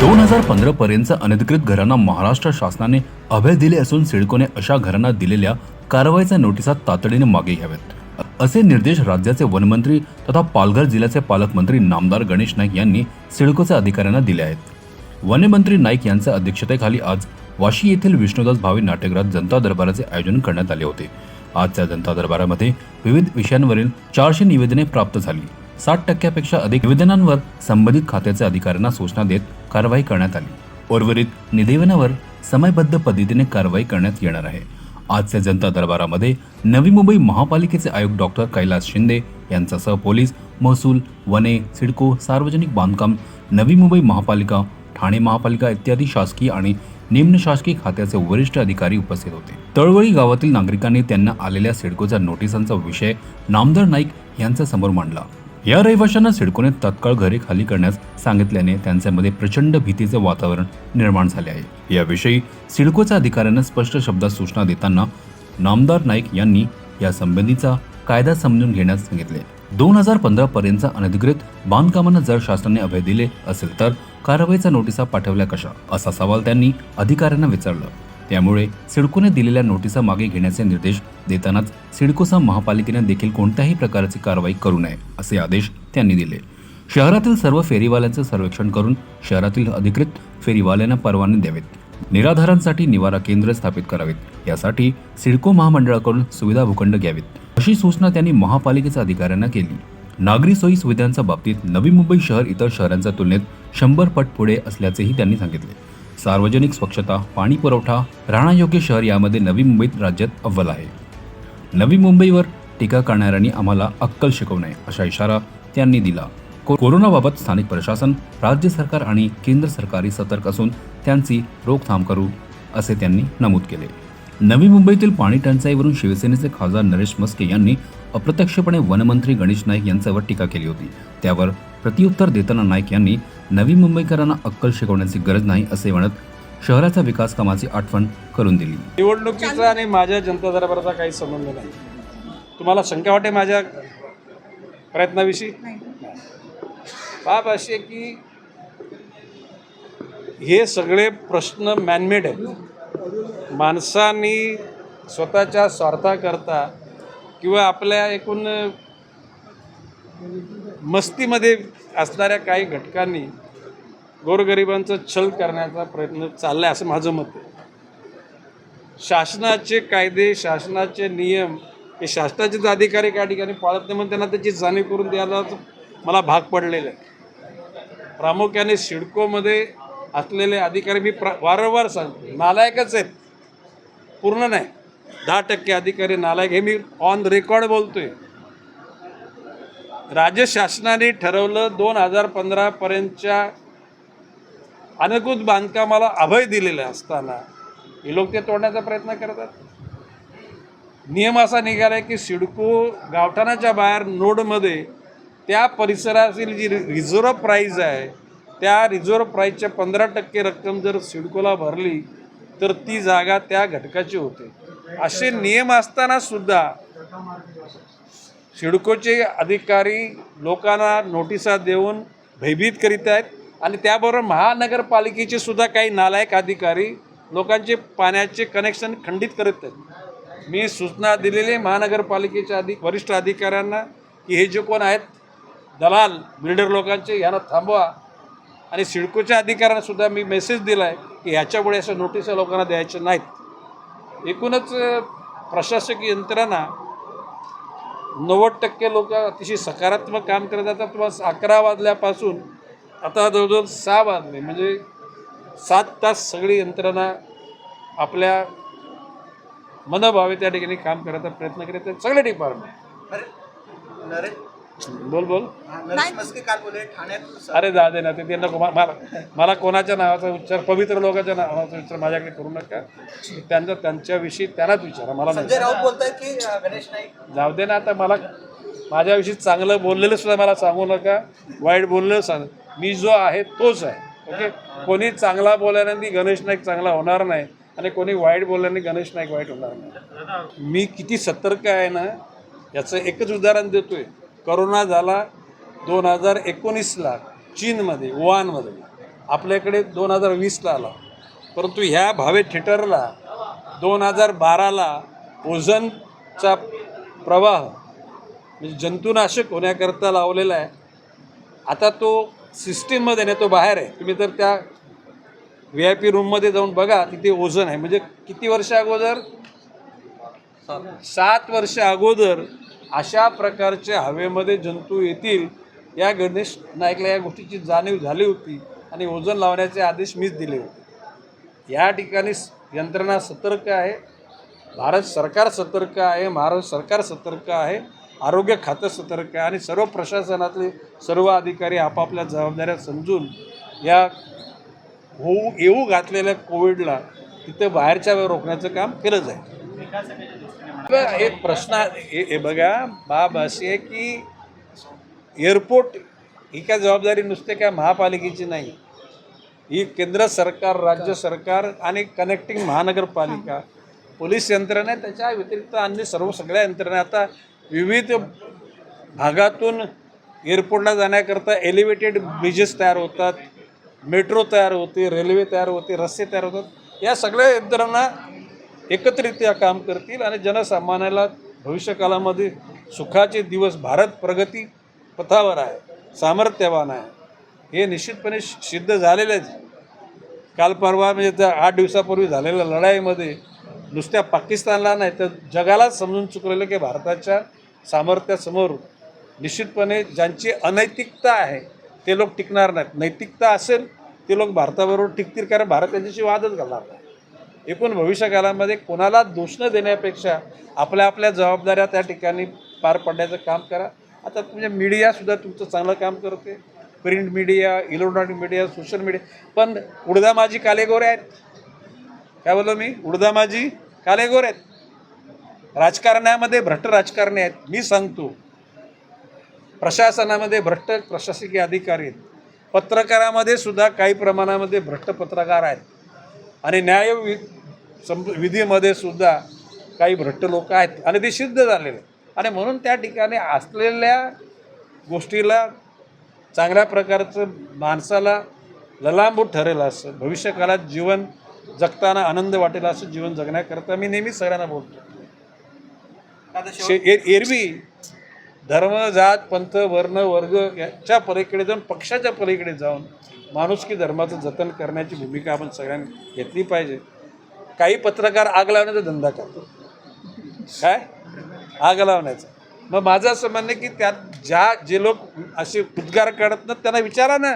दोन हजार पंधरा पर्यंत अनधिकृत घरांना महाराष्ट्र शासनाने अभय दिले असून सिडकोने अशा घरांना दिलेल्या कारवाईच्या नोटिसा तातडीने मागे घ्याव्यात असे निर्देश राज्याचे वनमंत्री तथा पालघर जिल्ह्याचे पालकमंत्री नामदार गणेश नाईक यांनी सिडकोच्या अधिकाऱ्यांना दिले आहेत. वनमंत्री नाईक यांच्या अध्यक्षतेखाली आज वाशी येथील विष्णुदास भावे नाट्यगृहात जनता दरबाराचे आयोजन करण्यात आले होते. आजच्या जनता दरबारामध्ये विविध विषयांवरील चारशे निवेदने प्राप्त झाली. साठ टक्क्यापेक्षा अधिक निवेदनांवर संबंधित खात्याच्या अधिकाऱ्यांना सूचना देत कारवाई करण्यात आली. उर्वरित निदेवनावर समयबद्ध पद्धतीने कारवाई करण्यात येणार आहे. आजच्या जनता दरबारामध्ये नवी मुंबई महापालिकेचे आयुक्त डॉक्टर कैलास शिंदे यांच्यासह पोलीस महसूल वने सिडको सार्वजनिक बांधकाम नवी मुंबई महापालिका ठाणे महापालिका इत्यादी शासकीय आणि निम्न शासकीय खात्याचे वरिष्ठ अधिकारी उपस्थित होते. तळवळी गावातील नागरिकांनी त्यांना आलेल्या सिडकोच्या नोटिसांचा विषय नामदार नाईक यांच्या समोर मांडला. या रहिवाशांना सिडकोने तत्काळ घरे खाली करण्यास सांगितल्याने त्यांच्यामध्ये प्रचंड भीतीचे वातावरण निर्माण झाले आहे. याविषयी सिडकोच्या अधिकाऱ्यांना स्पष्ट शब्दात सूचना देताना नामदार नाईक यांनी या संबंधीचा कायदा समजून घेण्यास सांगितले. दोन हजार पंधरा पर्यंत अनधिकृत बांधकामांना जर शासनाने अभय दिले असेल तर कारवाईचा नोटिसा पाठवल्या कशा? असा सवाल त्यांनी अधिकाऱ्यांना विचारला. त्यामुळे सिडकोने दिलेल्या नोटिसा मागे घेण्याचे निर्देश देतानाच सिडकोसह महापालिकेने देखील कोणत्याही प्रकारची कारवाई करू नये असे आदेश त्यांनी दिले. शहरातील सर्व फेरीवाल्यांचे सर्वेक्षण करून शहरातील अधिकृत फेरीवाल्यांना परवाने द्यावेत. निराधारांसाठी निवारा केंद्र स्थापित करावेत. यासाठी सिडको महामंडळाकडून सुविधा भूखंड घ्यावेत अशी सूचना त्यांनी महापालिकेच्या अधिकाऱ्यांना केली. नागरी सोयी सुविधांच्या बाबतीत नवी मुंबई शहर इतर शहरांच्या तुलनेत शंभर पट पुढे असल्याचेही त्यांनी सांगितले. सार्वजनिक स्वच्छता पाणी पुरवठा राहण्यायोग्य शहर यामध्ये नवी मुंबईत राज्यात अव्वल आहे. नवी मुंबईवर टीका करणाऱ्यांनी आम्हाला अक्कल शिकवू नये असा इशारा त्यांनी दिला. को- कोरोनाबाबत स्थानिक प्रशासन राज्य सरकार आणि केंद्र सरकारी सतर्क असून त्यांची रोखथाम करू असे त्यांनी नमूद केले. नवी मुंबईतील पाणी टंचाईवरून शिवसेनेचे खासदार नरेश मस्के यांनी अप्रत्यक्षपणे वनमंत्री गणेश नाईक यांच्यावर टीका केली होती. त्यावर प्रत्युत्तर देताना नाईक यांनी नवी मुंबईकरांना अक्कल शिकवण्याची गरज नाही असे म्हणत शहराच्या विकास कामाची आठवण करून दिली. निवडणुकीचा आणि माझ्या जनता दरबाराचा काही संबंध नाही. तुम्हाला शंका वाटे माझ्या प्रयत्नाविषयी? बाब अशी की हे सगळे प्रश्न मॅनमेड आहेत. माणसांनी स्वतःच्या स्वार्थाकरता किंवा आपल्या एकूण मस्तीमध्ये असणाऱ्या काही घटकांनी गोरगरिबांचं छल करण्याचा प्रयत्न चालला आहे असं माझं मत आहे. शासनाचे कायदे शासनाचे नियम हे शासनाचेच अधिकारी काही ठिकाणी पाळत नाही म्हणून त्यांना त्याची जाणीव करून द्यायला मला भाग पडलेला आहे. प्रामुख्याने सिडकोमध्ये असलेले अधिकारी मी प्र वारंवार सांगतो नालायकच आहेत. पूर्ण नाही. दहा टक्के अधिकारी नालायक. हे मी ऑन रेकॉर्ड बोलतोय. राज्य शासनाने ठरवलं दोन हजार पंधरापर्यंतच्या अनधिकृत बांधकामाला अभय दिलेलं असताना हे लोक ते तोडण्याचा प्रयत्न करतात. नियम असा निघाला की सिडको गावठाणाच्या बाहेर नोडमध्ये त्या परिसरातील जी रिझर्व प्राईज आहे त्या रिझर्व प्राईजच्या पंधरा टक्के रक्कम जर सिडकोला भरली तर ती जागा त्या घटकाची होते. असे नियम असताना सुद्धा सिडकोचे अधिकारी लोकांना नोटिसा देऊन भयभीत करीत आहेत आणि त्याबरोबर महानगरपालिकेचे सुद्धा काही नालायक अधिकारी लोकांचे पाण्याचे कनेक्शन खंडित करत आहेत. मी सूचना दिलेली महानगरपालिकेच्या अधिक वरिष्ठ अधिकाऱ्यांना की हे जे कोण आहेत दलाल बिल्डर लोकांचे यांना थांबवा. आणि सिडकोच्या अधिकाऱ्यांना सुद्धा मी मेसेज दिला आहे की ह्याच्यामुळे अशा नोटिसा लोकांना द्यायच्या नाहीत. एकूणच प्रशासकीय यंत्रणा नव्वद टक्के लोक अतिशय सकारात्मक काम करत आता तुम्हाला अकरा वाजल्यापासून आता जवळजवळ सहा वाजले. म्हणजे सात तास सगळी यंत्रणा आपल्या मनभावे त्या ठिकाणी काम करायचा प्रयत्न करत आहेत सगळे डिपार्टमेंट अरे बोल बोल. अरे जा दे ना ते त्यांना को- मला मला कोणाच्या नावाचा उच्चार पवित्र लोकांच्या नावाचा उच्चार माझ्याकडे करू नका. त्यांचा त्यांच्याविषयी त्यांनाच विचारा मला जाऊ दे ना आता मला माझ्याविषयी चांगलं बोललेलं सुद्धा मला सांगू नका. वाईट बोललेलं सांग मी जो आहे तोच आहे. ओके? कोणी चांगला बोलल्याने गणेश नाईक चांगला होणार नाही. आणि कोणी वाईट बोलल्याने गणेश नाईक वाईट होणार नाही. मी किती सतर्क आहे ना याचं एकच उदाहरण देतोय. करोना झाला दोन हजार एकोणीसला चीनमध्ये वुहानमध्ये. आपल्याकडे दोन हजार वीसला आला. परंतु ह्या भावे थिएटरला दोन हजार बाराला ओझनचा प्रवाह म्हणजे जंतुनाशक होण्याकरता लावलेला आहे. आता तो सिस्टीममध्ये नाही तो बाहेर आहे. तुम्ही तर त्या व्ही आय पी रूममध्ये जाऊन बघा तिथे ओझन आहे. म्हणजे किती वर्ष अगोदर? सात वर्ष अगोदर अशा प्रकारचे हवेमध्ये जंतू येतील या गणेश नाईकला या गोष्टीची जाणीव झाली होती आणि वजन लावण्याचे आदेश मीच दिले होते. या ठिकाणी यंत्रणा सतर्क आहे. भारत सरकार सतर्क आहे महाराष्ट्र सरकार सतर्क आहे आरोग्य खातं सतर्क आहे आणि सर्व प्रशासनातले सर्व अधिकारी आपापल्या जबाबदाऱ्या समजून या होऊ येऊ घातलेल्या कोविडला तिथं बाहेरच्या वेळ रोखण्याचं काम केलं जाईल. एक प्रश्न हे हे बघा बाब अशी आहे की एअरपोर्ट ही काय जबाबदारी नुसते काय महापालिकेची नाही. ही केंद्र सरकार राज्य सरकार आणि कनेक्टिंग महानगरपालिका. पोलीस यंत्रणा आहे त्याच्या व्यतिरिक्त अन्य सर्व सगळ्या यंत्रणा. आता विविध भागातून एअरपोर्टला जाण्याकरता एलिव्हेटेड ब्रिजेस तयार होतात मेट्रो तयार होते रेल्वे तयार होते रस्ते तयार होतात. या सगळ्या यंत्रणा एकत्रित्या काम करतील आणि जनसामान्याला भविष्यकालामध्ये सुखाचे दिवस भारत प्रगती पथावर आहे सामर्थ्यवान आहे. हे निश्चितपणे सिद्ध झालेलेच काल परवा म्हणजे त्या आठ दिवसापूर्वी झालेल्या लढाईमध्ये नुसत्या पाकिस्तानला नाही तर जगालाच समजून चुकलेलं की भारताच्या सामर्थ्यासमोर निश्चितपणे ज्यांची अनैतिकता आहे ते लोक टिकणार नाहीत. नैतिकता असेल ते लोक भारताबरोबर टिकतील कारण भारत त्यांच्याशी वादच घालणार नाही. एकूण भविष्यकालामध्ये कोणाला दोष न देण्यापेक्षा आपल्या आपल्या जबाबदाऱ्या त्या ठिकाणी पार पडण्याचं काम करा. आता म्हणजे मीडियासुद्धा तुमचं चांगलं काम करते. Print media electronic media social media पण उडदा माझी कालेगोरे आहेत. काय बोललो मी? उडदा माझी कालेगोरे आहेत. राजकारण्यामध्ये भ्रष्ट राजकारणी आहेत. मी सांगतो. प्रशासनामध्ये भ्रष्ट प्रशासकीय अधिकारी आहेत. पत्रकारामध्ये सुद्धा काही प्रमाणामध्ये भ्रष्ट पत्रकार आहेत. आणि न्याय वि सं विधीमध्ये सुद्धा काही भ्रष्ट लोक आहेत आणि ते सिद्ध झालेले. आणि म्हणून त्या ठिकाणी असलेल्या गोष्टीला चांगल्या प्रकारचं माणसाला ललांबूट ठरेल असं भविष्यकाळात जीवन जगताना आनंद वाटेल असं जीवन जगण्याकरता मी नेहमीच सगळ्यांना बोलतो एरवी धर्म जात पंथ वर्ण वर्ग याच्या पलीकडे जाऊन पक्षाच्या पलीकडे जाऊन माणुसकी धर्माचं जतन करण्याची भूमिका आपण सगळ्यांनी घेतली पाहिजे काही पत्रकार आग लावण्याचा धंदा करतो. काय? आग लावण्याचा. मग माझं असं म्हणणं की त्यात ज्या जे लोक असे उद्गार काढत ना त्यांना विचारा ना.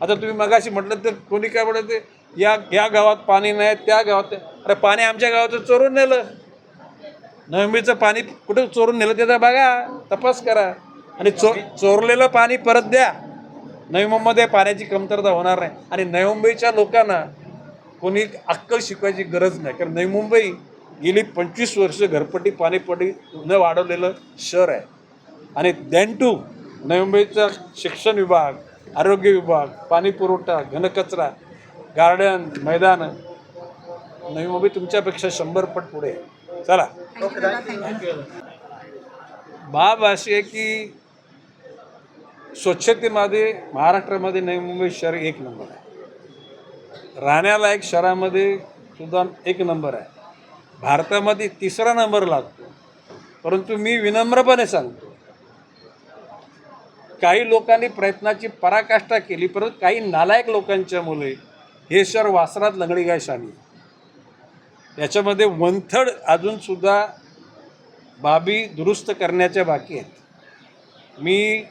आता तुम्ही मगाशी म्हटलं तर कोणी काय म्हणत ते या या गावात पाणी नाही त्या गावात अरे पाणी आमच्या गावाचं चोरून नेलं. नवंबीचं पाणी कुठं चोरून नेलं त्याचा बघा. तपास करा. आणि चो चोरलेलं पाणी परत द्या. नवी मुंबईमध्ये पाण्याची कमतरता होणार नाही. आणि नवी मुंबईच्या लोकांना कोणी अक्कल शिकवायची गरज नाही. कारण नवी मुंबई गेली पंचवीस वर्ष घरपट्टी पाणीपट्टी न वाढवलेलं शहर आहे. आणि दॅन टू नवी मुंबईचा शिक्षण विभाग आरोग्य विभाग पाणी पुरवठा घनकचरा गार्डन मैदान नवी मुंबई तुमच्यापेक्षा शंभर पट पुढे आहे. चला. बाब अशी आहे की स्वच्छतेमध्ये महाराष्ट्रामध्ये नवी मुंबई शहर एक नंबर आहे. राहण्यालायक शहरामध्ये सुद्धा एक नंबर आहे. भारतामध्ये तिसरा नंबर लागतो. परंतु मी विनम्रपणे सांगतो काही लोकांनी प्रयत्नाची पराकाष्ठा केली परंतु काही नालायक लोकांच्या मुले हे शहर वासरात लंगडी गाय शाणी याच्यामध्ये वंथड अजूनसुद्धा बाबी दुरुस्त करण्याच्या बाकी आहेत. मी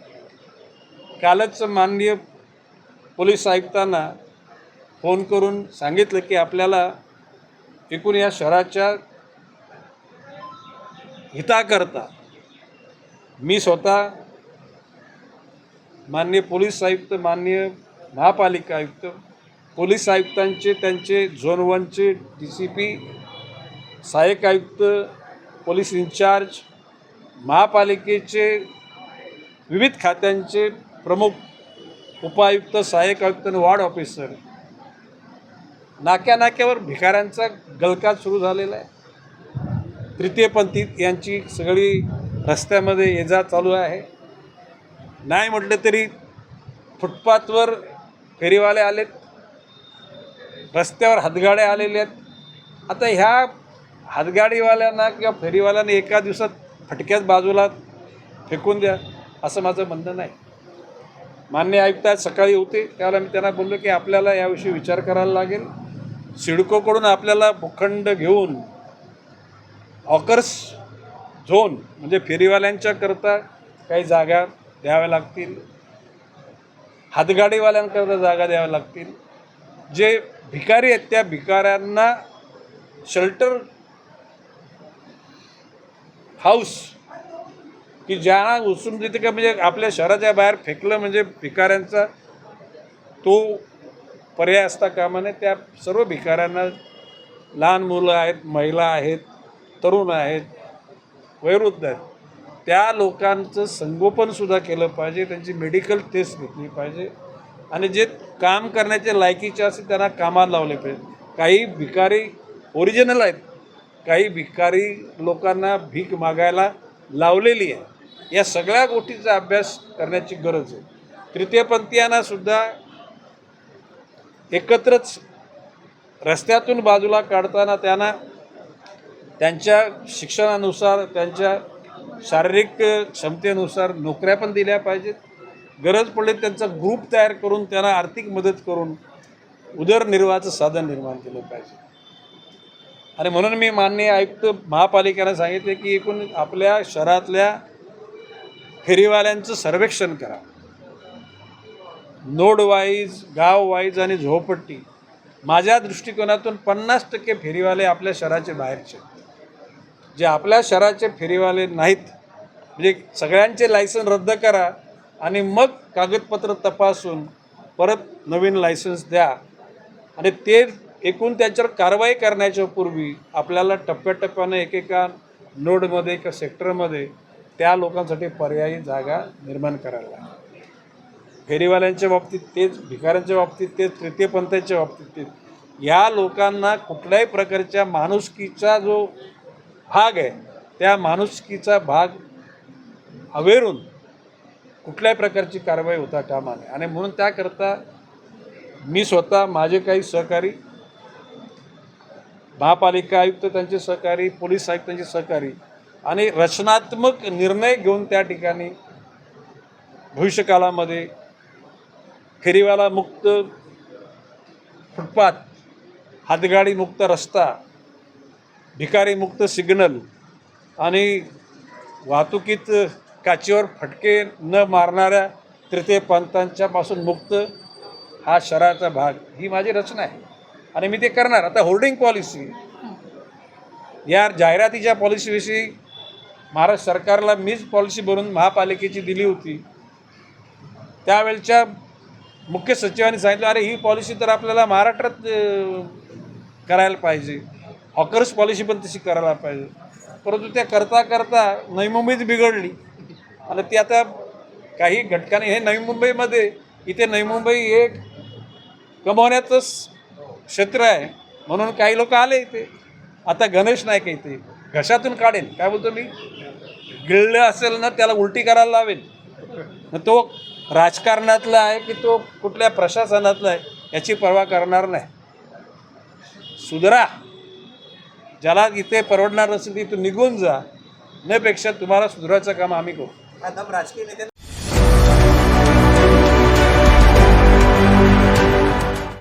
कालच माननीय पोलीस आयुक्तांना फोन करून सांगितलं की आपल्याला एकूण या शहराच्या हिताकरता मी स्वतः माननीय पोलीस आयुक्त माननीय महापालिका आयुक्त पोलीस आयुक्तांचे त्यांचे झोन वनचे डी सी पी सहाय्यक आयुक्त पोलीस इन्चार्ज महापालिकेचे विविध खात्यांचे प्रमुख उपायुक्त सहाय्यक आयुक्त आणि वार्ड ऑफिसर नाक्या नाक्यावर भिकाऱ्यांचा गलकाज सुरू झालेला आहे. तृतीयपंथी यांची सगळी रस्त्यामध्ये ये जा चालू आहे. नाही म्हटलं तरी फुटपाथवर फेरीवाले आलेत. रस्त्यावर हातगाड्या आलेल्या आहेत. आता ह्या हातगाडीवाल्यांना किंवा फेरीवाल्यांना एका दिवसात फटक्याच बाजूला फेकून द्या असं माझं म्हणणं नाही. मान्य आयुक्त आज सकाळी होते त्यावेळेला मी त्यांना बोललो की आपल्याला याविषयी विचार करायला लागेल. सिडकोकडून आपल्याला भूखंड घेऊन ऑकर्स झोन म्हणजे फेरीवाल्यांच्याकरता काही जागा द्याव्या लागतील. हातगाडीवाल्यांकरता जागा द्याव्या लागतील. जे भिकारी आहेत त्या भिकाऱ्यांना शेल्टर हाऊस की ज्यांना उचलून तिथे का म्हणजे आपल्या शहराच्या बाहेर फेकलं म्हणजे भिकाऱ्यांचा तो पर्याय असता कामा नये त्या सर्व भिकाऱ्यांना लहान मुलं आहेत महिला आहेत तरुण आहेत वयोवृद्ध आहेत त्या लोकांचं संगोपनसुद्धा केलं पाहिजे त्यांची मेडिकल टेस्ट घेतली पाहिजे आणि जे काम करण्याचे लायकीचे असतील त्यांना कामाला लावले पाहिजे. काही भिकारी ओरिजिनल आहेत काही भिकारी लोकांना भीक मागायला लावलेली आहे. या सगळ्या गोष्टीचा अभ्यास करण्याची गरज आहे. तृतीयपंथीयांना सुद्धा एकत्रच रस्त्यातून बाजूला काढताना त्यांना त्यांच्या शिक्षणानुसार त्यांच्या शारीरिक क्षमतेनुसार नोकऱ्या पण दिल्या पाहिजेत. गरज पडली त्यांचा ग्रुप तयार करून त्यांना आर्थिक मदत करून उदरनिर्वाहाचं साधन निर्माण केलं पाहिजे. आणि म्हणून मी माननीय आयुक्त महापालिकेनं सांगितले की एकूण आपल्या शहरातल्या फेरीवाल्यांचं सर्वेक्षण करा. नोड वाईज गाव वाईज आणि झोपट्टी माझ्या दृष्टिकोनातून पन्नास टक्के फेरीवाले आपल्या शहराचे बाहेरचे. जे आपल्या शहराचे फेरीवाले नाहीत म्हणजे सगळ्यांचे लायसन रद्द करा आणि मग कागदपत्र तपासून परत नवीन लायसन्स द्या. आणि ते एकूण त्याच्यावर कारवाई करण्याच्या पूर्वी आपल्याला टप्प्याटप्प्यानं एकेका नोडमध्ये एका सेक्टरमध्ये त्या लोकांसाठी पर्यायी जागा निर्माण करायला लागेल. फेरीवाल्यांच्या बाबतीत तेच भिकाऱ्यांच्या बाबतीत तेच तृतीयपंथांच्या बाबतीत तेच. या लोकांना कुठल्याही प्रकारच्या माणुसकीचा जो भाग आहे त्या माणुसकीचा भाग अवेरून कुठल्याही प्रकारची कारवाई होता कामा नये. आणि म्हणून त्याकरता मी स्वतः माझे काही सहकारी महापालिका आयुक्त त्यांचे सहकारी पोलीस आयुक्तांचे सहकारी आणि रचनात्मक निर्णय घेऊन त्या ठिकाणी भविष्यकालामध्ये फेरीवाला मुक्त फुटपाथ हातगाडी मुक्त रस्ता भिकारी मुक्त सिग्नल आणि वाहतुकीत काचेवर फटके न मारणाऱ्या तृतीय पंथांच्यापासून मुक्त हा शहराचा भाग. ही माझी रचना आहे. आणि मी ते करणार. आता होर्डिंग पॉलिसी या जाहिरातीच्या पॉलिसीविषयी महाराष्ट्र सरकारला मीच पॉलिसी बनवून महापालिकेची दिली होती. त्यावेळच्या मुख्य सचिवांनी सांगितलं अरे ही पॉलिसी तर आपल्याला महाराष्ट्रात करायला पाहिजे. हॉकर्स पॉलिसी पण तशी करायला पाहिजे. परंतु त्या करता करता नवी मुंबईच बिघडली. आणि ती आता काही घटकाने हे नवी मुंबईमध्ये इथे नवी मुंबई एक कमवण्याचंच क्षेत्र आहे. म्हणून काही लोक आले इथे. आता गणेश नाईक आहे इथे. घशातून काढेल. काय बोलतो मी? गिळलं असेल ना त्याला उलटी करायला लावेल. मग तो राजकारणातला आहे की तो कुठल्या प्रशासनातला आहे याची पर्वा करणार नाही. सुधरा. ज्याला इथे परवडणार नसेल तिथून निघून जा. न तुम्हाला सुधरायचं काम आम्ही करू. राजकीय नेते